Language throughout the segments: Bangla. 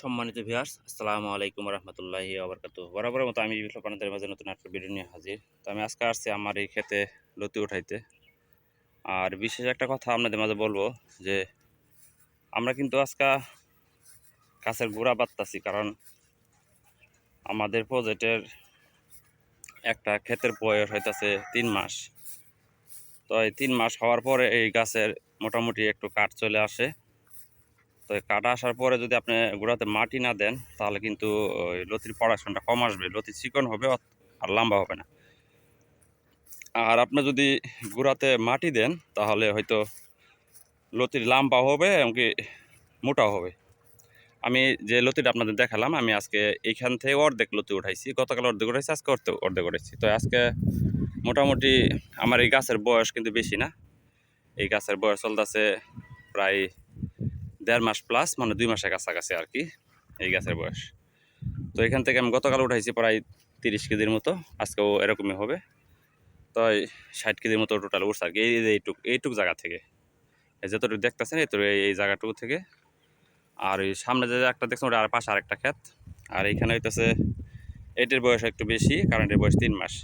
সম্মানিত ভিউয়ার্স আসসালামু আলাইকুম রহমতুল্লাহি আবরকাত বরাবরের মতো আমি বিপ্লব আপনাদের মাঝে নতুন একটা ভিডিও নিয়ে হাজির। তো আমি আজকে আসছি আমার এই ক্ষেতে লতি উঠাইতে। আর বিশেষ একটা কথা আপনাদের মাঝে বলব যে, আমরা কিন্তু আজকে গাছের গোড়া বাঁধতাছি কারণ আমাদের প্রজেক্টের একটা ক্ষেতের বয়স হইতাছে তিন মাস। তো এই তিন মাস হওয়ার পরে এই গাছের মোটামুটি একটু কাঠ চলে আসে। তো কাটা আসার পরে যদি আপনি গোড়াতে মাটি না দেন, তাহলে কিন্তু লতির পড়াশোনাটা কম আসবে। লতি চিকন হবে আর লম্বা হবে না। আর আপনি যদি গোড়াতে মাটি দেন, তাহলে হয়তো লতির লম্বা হবে এমনকি মোটাও হবে। আমি যে লতিটা আপনাদের দেখালাম, আমি আজকে এইখান থেকে অর্ধেক লতি উঠাইছি। গতকাল অর্ধেক উঠাইছি, আজকে অর্ধেক অর্ধেক উঠাইছি। তো আজকে মোটামুটি আমার এই গাছের বয়স কিন্তু বেশি না। এই গাছের বয়স চলতেছে প্রায় দেড় মাস প্লাস মানে দুই মাসের কাছাকাছি আর কি এই গাছের বয়স। তো এখান থেকে আমি গতকাল উঠাইছি প্রায় তিরিশ কেজির মতো, আজকেও এরকমই হবে। তো ষাট কেজির মতো টোটাল উঠছে আর কি এই এইটুক এইটুক জায়গা থেকে। যতটুকু দেখতেছেন, এই তো এই জায়গাটুকু থেকে। আর ওই সামনে যে একটা দেখছেন, ওটা আর পাশে আরেকটা ক্ষেত। আর এইখানে হইতেছে, এটির বয়স একটু বেশি, কারণ এটির বয়স তিন মাস।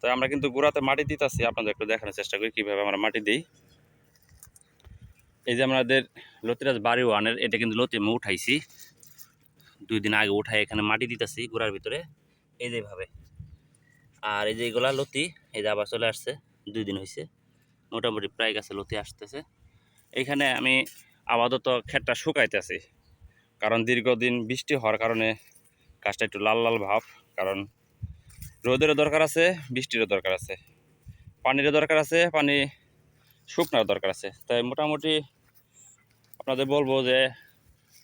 তো আমরা কিন্তু গুড়াতে মাটি দিতেছি, আপনাদের একটু দেখানোর চেষ্টা করি কীভাবে আমরা মাটি দিই। এই যে আমাদের লতিরাজ বাড়ি ওয়ানের, এটা কিন্তু লতি আমি উঠাইছি। দুই দিন আগে উঠাই এখানে মাটি দিতেছি গোড়ার ভিতরে, এই যে ভাবে আর এই যে এগুলা লতি, এই যে আবার চলে আসছে, দুই দিন হয়েছে মোটামুটি প্রায় গাছে লতি আসতেছে। এইখানে আমি আপাতত ক্ষেতটা শুকাইতেছি, কারণ দীর্ঘদিন বৃষ্টি হওয়ার কারণে গাছটা একটু লাল লাল ভাব, কারণ রোদেরও দরকার আছে, বৃষ্টিরও দরকার আছে। পানিরও দরকার আছে, পানি শুকনার দরকার আছে। তাই মোটামুটি আপনাদের বলব যে,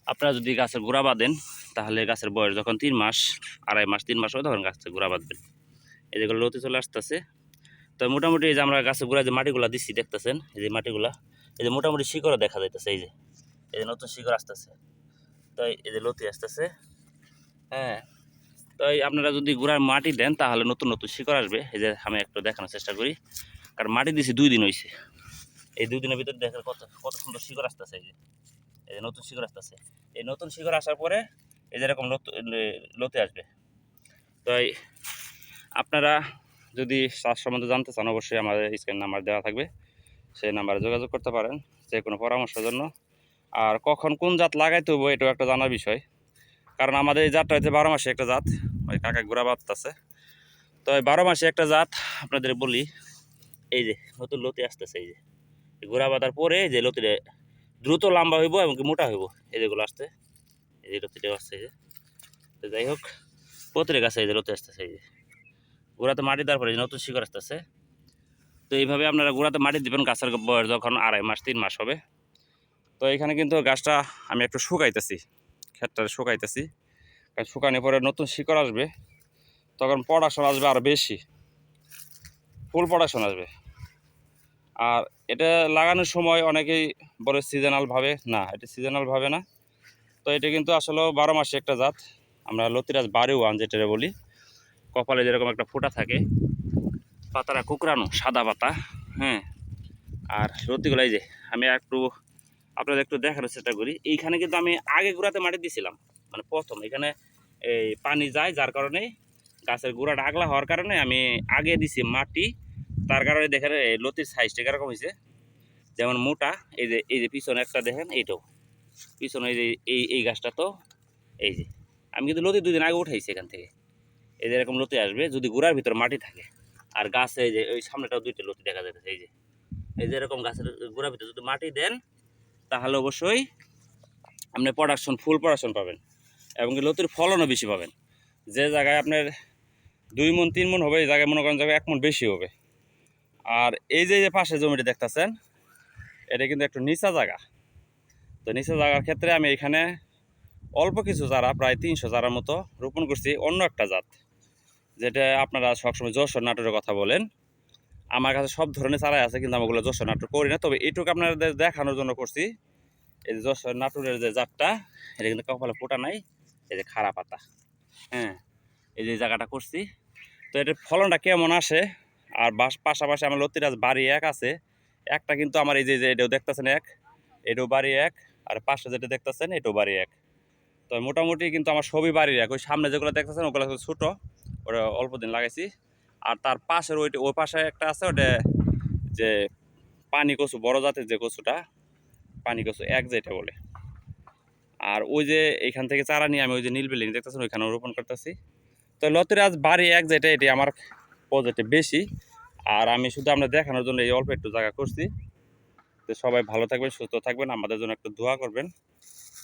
আপনারা যদি গাছের গোড়া বাঁধেন, তাহলে গাছের বয়স যখন তিন মাস, আড়াই মাস, তিন মাস হয় তখন গাছের গোড়া বাঁধবেন। এই যেগুলো লতি চলে আসতেছে। তো মোটামুটি এই যে আমরা গাছের গোড়ায় যে মাটিগুলা দিচ্ছি দেখতেছেন? এই যে মাটিগুলা, এই যে মোটামুটি শিকড়ও দেখা যাইতেছে, এই যে। এই যে নতুন শিকড় আসতেছে। তো এই যে লতি আসতেছে। হ্যাঁ। তো আপনারা যদি গোড়ার মাটি দেন, তাহলে নতুন নতুন শিকড় আসবে। এই যে আমি একটু দেখানোর চেষ্টা করি। কারণ মাটি দিছি দুই দিন হয়েছে এই দুই দিনের ভিতরে দেখেন কত কত সুন্দর শিকড় আসতেছে এই যে। এই যে নতুন শিকড় আসতেছে। এই নতুন শিকড় আসার পরে এই যে এরকম লত- আসবে। তো এই আপনারা যদি চাষ সম্বন্ধে জানতে চান, অবশ্যই আমাদের স্ক্রিন নাম্বার দেওয়া থাকবে। সেই নাম্বারে যোগাযোগ করতে পারেন, যে কোনো পরামর্শের জন্য। আর কখন কোন জাত লাগাইতে হব এটাও একটা জানার বিষয়। কারণ আমাদের এই জাতটা হচ্ছে বারো মাসে একটা জাত, ওই কাকা গোড়া বাঁধতেছে। তো এই বারো মাসে একটা জাত আপনাদের বলি, এই যে নতুন লতি আসতেছে, এই যে। গোড়া বাঁধার পরে যে লতিটা দ্রুত লম্বা হইব এবং মোটা হইব, এই যেগুলো আসতে এই যে লতিটা আসছে, এই যে। তো যাই হোক প্রতিটা গাছে এই যে লতি আসতেছে, এই যে। গোড়াতে মাটি দেওয়ার পরে নতুন শিকড় আসতেছে। তো এইভাবে আপনারা গোড়াতে মাটি দিবেন, গাছের বয়স যখন আড়াই মাস, তিন মাস হবে। তো এখানে কিন্তু গাছটা আমি একটু শুকাইতেছি, ক্ষেতটা শুকাইতেছি। কারণ শুকানোর পরে নতুন শিকড় আসবে, তখন পড়াশোনা আসবে আরও বেশি। ফুল পড়াশোনা আসবে। আর এটা লাগানোর সময় অনেকেই বলে সিজনালভাবে না, এটা সিজনালভাবে না। তো এটা কিন্তু আসলে বারো মাসে একটা জাত। আমরা লতিরাজ বাড়ি ওয়ান যেটা বলি। কপালে যেরকম একটা ফোঁটা থাকে, পাতাটা কুকরানো সাদা পাতা হ্যাঁ। আর লতিগুলো এই যে, আমি একটু আপনাদের একটু দেখানোর চেষ্টা করি। এইখানে কিন্তু আমি আগে গুঁড়াতে মাটি দিয়েছিলাম মানে প্রথম এখানে এই পানি যায়, যার কারণে গাছের গুঁড়াটা আগলা হওয়ার কারণে আমি আগে দিছি মাটি। তার কারণে দেখেন, এই লতির সাইজটা কীরকম হয়েছে যেমন মোটা, এই যে এই যে পিছনে একটা দেখেন, এইটাও। পিছনে এই যে, এই এই গাছটা তো, এই যে। আমি কিন্তু লতি দুদিন আগে উঠাইছি এখান থেকে। এই যে এরকম লতি আসবে, যদি গোড়ার ভিতর মাটি থাকে। আর গাছে এই যে, ওই সামনেটাও দুইটা লতি দেখা যাচ্ছে এই যে। এই যে এরকম গাছের গোড়ার ভিতরে যদি মাটি দেন, তাহলে অবশ্যই আপনি প্রোডাকশন ফুল প্রোডাকশন পাবেন। এবং লতির ফলনও বেশি পাবেন। যে জায়গায় আপনার দুই মন, তিন মন হবে, এই জায়গায় মনে করেন জায়গায় এক মন বেশি হবে। আর এই যে যে পাশে জমিটি দেখতেছেন, এটা কিন্তু একটু নিচা জায়গা। তো নিচা জায়গার ক্ষেত্রে আমি এখানে অল্প কিছু চারা, প্রায় তিনশো চারার মতো রোপণ করছি, অন্য একটা জাত, যেটা আপনারা সবসময় যশোর নাটোরের কথা বলেন। আমার কাছে সব ধরনের চারাই আছে, কিন্তু আমি ওগুলো যশোর নাটোর করি না। তবে এইটুকু আপনাদের দেখানোর জন্য করছি, এই যে যশোর নাটোরের যে জাতটা, এটা কিন্তু কপালে ফোটা নাই, এই যে খারাপ পাতা। হ্যাঁ এই যে জায়গাটা করছি। তো এটার ফলনটা কেমন আসে? আর বাস পাশাপাশি আমার লতিরাজ বাড়ি এক আছে। একটা কিন্তু আমার এই যে যে এটাও দেখতেছেন এক, এটাও বাড়ি এক, আর পাশে যেটা দেখতেছেন এটাও বাড়ি এক। তো মোটামুটি কিন্তু আমার সবই বাড়ির এক। ওই সামনে যেগুলো দেখতেছেন, ওগুলো ছোটো, ওটা অল্প দিন লাগাইছি। আর তার পাশের ওই ওই পাশে একটা আছে, ওটা যে পানি কচু, বড় জাতের যে কচুটা, পানি কচু এক যেটা বলে। আর ওই যে এখান থেকে চারা নিয়ে আমি ওই যে নীল বিল্ডিং দেখতেছেন ওইখানে রোপণ করতেছি। তো লতিরাজ বাড়ি এক যেটা, এটি আমার পজিটিভ বেশি। আর আমি শুধু আমরা দেখানোর জন্য এই অল্প একটু জায়গা করছি। তো সবাই ভালো থাকবেন, সুস্থ থাকবেন, আমাদের জন্য একটু দোয়া করবেন।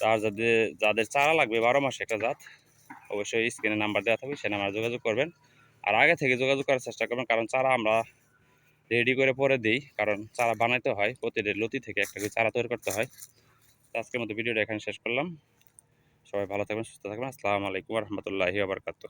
আর যাদের যাদের চারা লাগবে বারো মাসে একটা জাত, অবশ্যই স্ক্রিনে নাম্বার দেওয়া থাকবে সে নাম্বারে যোগাযোগ করবেন। আর আগে থেকে যোগাযোগ করার চেষ্টা করবেন, কারণ চারা আমরা রেডি করে পরে দিই, কারণ চারা বানাইতে হয় প্রতিটি লতি থেকে একটা চারা তৈরি করতে হয়। তো আজকের মতো ভিডিওটা এখানে শেষ করলাম। সবাই ভালো থাকবেন, সুস্থ থাকবেন। আসসালামু আলাইকুম রহমতুল্লাহি আবরকাত